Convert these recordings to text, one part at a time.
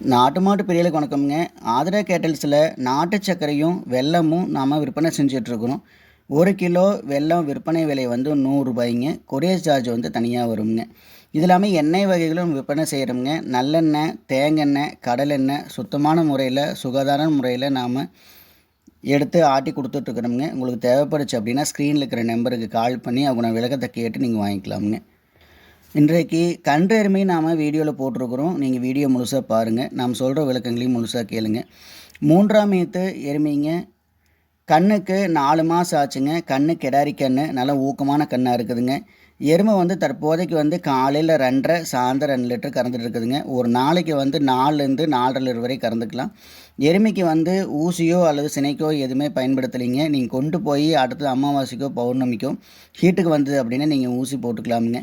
நாட்டு மாட்டு பிரியலுக்கு வணக்கம்ங்க. ஆதிரா கேட்டல்ஸில் நாட்டு சர்க்கரையும் வெல்லமும் நாம் விற்பனை செஞ்சிட்ருக்குறோம். ஒரு கிலோ வெல்லம் விற்பனை விலை வந்து நூறுரூபாய்ங்க கொரியர் சார்ஜ் வந்து தனியாக வருங்க. இது இல்லாமல் எண்ணெய் வகைகளும் விற்பனை செய்கிறோங்க நல்லெண்ணெய் தேங்காய் கடலெண்ணெய் சுத்தமான முறையில் சுகாதார முறையில் நாம் எடுத்து ஆட்டி கொடுத்துட்ருக்குறோங்க உங்களுக்கு தேவைப்படுச்சு அப்படின்னா ஸ்க்ரீனில் இருக்கிற நம்பருக்கு கால் பண்ணி அவங்க விளக்கத்தை கேட்டு நீங்கள் வாங்கிக்கலாமுங்க. இன்றைக்கு கன்றெருமை நாம் வீடியோவில் போட்டிருக்கிறோம். நீங்கள் வீடியோ முழுசாக பாருங்கள் நாம் சொல்கிற விளக்கங்களையும் முழுசாக கேளுங்க. மூன்றாம் ஏத்து எருமைங்க. கண்ணுக்கு நாலு மாதம் ஆச்சுங்க. கண்ணு கிடாரி கண்ணு. நல்ல ஊக்கமான கண்ணாக இருக்குதுங்க. எருமை வந்து தற்போதைக்கு வந்து காலையில் ரெண்டரை சாயந்தரம் ரெண்டு லிட்டர் கறந்துட்டு இருக்குதுங்க. ஒரு நாளைக்கு வந்து நாலுலேருந்து நாலரை லிட்டர் வரை கறந்துக்கலாம். எருமைக்கு வந்து ஊசியோ அல்லது சினைக்கோ எதுவுமே பயன்படுத்தலைங்க. நீங்கள் கொண்டு போய் அடுத்து அமாவாசைக்கோ பௌர்ணமிக்கோ ஹீட்டுக்கு வந்தது அப்படின்னா நீங்கள் ஊசி போட்டுக்கலாமுங்க.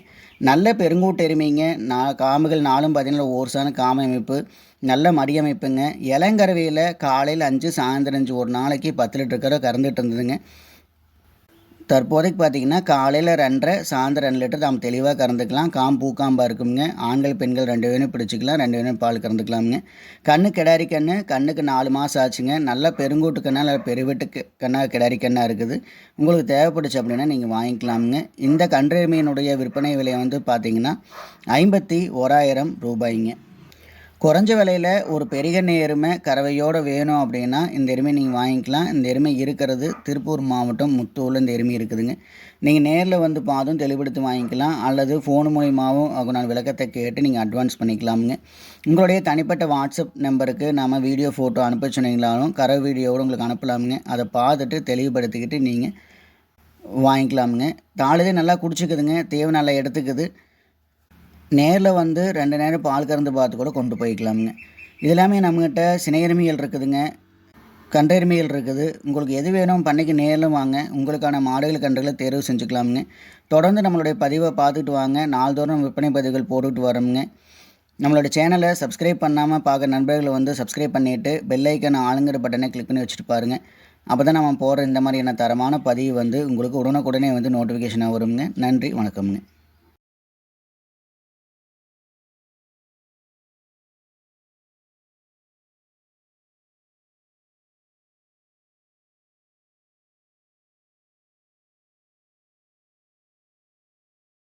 நல்ல பெருங்கூட்டு எருமைங்க. நா காம்புகள் நாலும் பார்த்தீங்கன்னா ஓர்சான காம அமைப்பு. நல்ல மடியமைப்புங்க இளங்கரவையில் காலையில் அஞ்சு சாயந்தரம் அஞ்சு ஒரு நாளைக்கு பத்து லிட்டர் கரை கறந்துட்டு இருந்ததுங்க. தற்போதைக்கு பார்த்தீங்கன்னா காலையில் ரெண்டரை சாயந்தரம் ரெண்டு லிட்டர் நாம் தெளிவாக கறந்துக்கலாம். காம் பூக்காம்பாக இருக்குங்க ஆண்கள் பெண்கள் ரெண்டு வேணும் பிடிச்சிக்கலாம். ரெண்டு வேணும் பால் கறந்துக்கலாமுங்க. கண்ணு கிடாரி கண்ணு கண்ணுக்கு நாலு மாதம் ஆச்சுங்க. நல்ல பெருங்கூட்டு கண்ணா இல்லை பெருவெட்டு கண்ணாக கிடாரி கண்ணாக இருக்குது. உங்களுக்கு தேவைப்படுச்சு அப்படின்னா நீங்கள் வாங்கிக்கலாமுங்க. இந்த கன்று மீனுடைய விற்பனை விலை வந்து பார்த்தீங்கன்னா ஐம்பத்தி ஓராயிரம் ரூபாய்ங்க. குறைஞ்ச விலையில் ஒரு பெரிய எருமை கறவையோடு வேணும் அப்படின்னா இந்த எருமை நீங்கள் வாங்கிக்கலாம். இந்த எருமை இருக்கிறது திருப்பூர் மாவட்டம் முத்தூரில் இந்த எருமை இருக்குதுங்க. நீங்கள் நேரில் வந்து பார்த்தும் தெளிவுபடுத்தி வாங்கிக்கலாம். அல்லது ஃபோன் மூலியமாகவும் அவங்க நான் விளக்கத்தை கேட்டு நீங்கள் அட்வான்ஸ் பண்ணிக்கலாமுங்க. உங்களுடைய தனிப்பட்ட வாட்ஸ்அப் நம்பருக்கு நம்ம வீடியோ ஃபோட்டோ அனுப்ப சொன்னீங்களாலும் கறவை வீடியோவோடு உங்களுக்கு அனுப்பலாமுங்க. அதை பார்த்துட்டு தெளிவுபடுத்திக்கிட்டு நீங்கள் வாங்கிக்கலாமுங்க. தாளுதே நல்லா குடிச்சிக்குதுங்க. தேவை நல்லா எடுத்துக்குது. நேரில் வந்து ரெண்டு நேரம் பால் கறந்து பார்த்து கூட கொண்டு போய்க்கலாமுங்க. இது எல்லாமே நம்மக்கிட்ட சினையருமைகள் இருக்குதுங்க. கன்றெருமைகள் இருக்குது. உங்களுக்கு எது வேணும் பண்ணைக்கு நேரில் வாங்க. உங்களுக்கான மாடுகள் கன்றுகளை தேர்வு செஞ்சுக்கலாமுங்க. தொடர்ந்து நம்மளுடைய பதிவை பார்த்துட்டு வாங்க. நாள்தோறும் விற்பனை பதிவுகள் போட்டுட்டு வரோமுங்க. நம்மளோட சேனலை சப்ஸ்கிரைப் பண்ணாமல் பார்க்குற நண்பர்களை வந்து சப்ஸ்கிரைப் பண்ணிவிட்டு பெல்லைக்கான ஆளுங்கிற பட்டனை கிளிக் பண்ணி வச்சுட்டு பாருங்கள் அப்போ தான் நம்ம போகிற இந்த மாதிரியான தரமான பதிவு வந்து உங்களுக்கு உடனுக்குடனே வந்து நோட்டிஃபிகேஷனாக வருங்க. நன்றி வணக்கம்ங்க.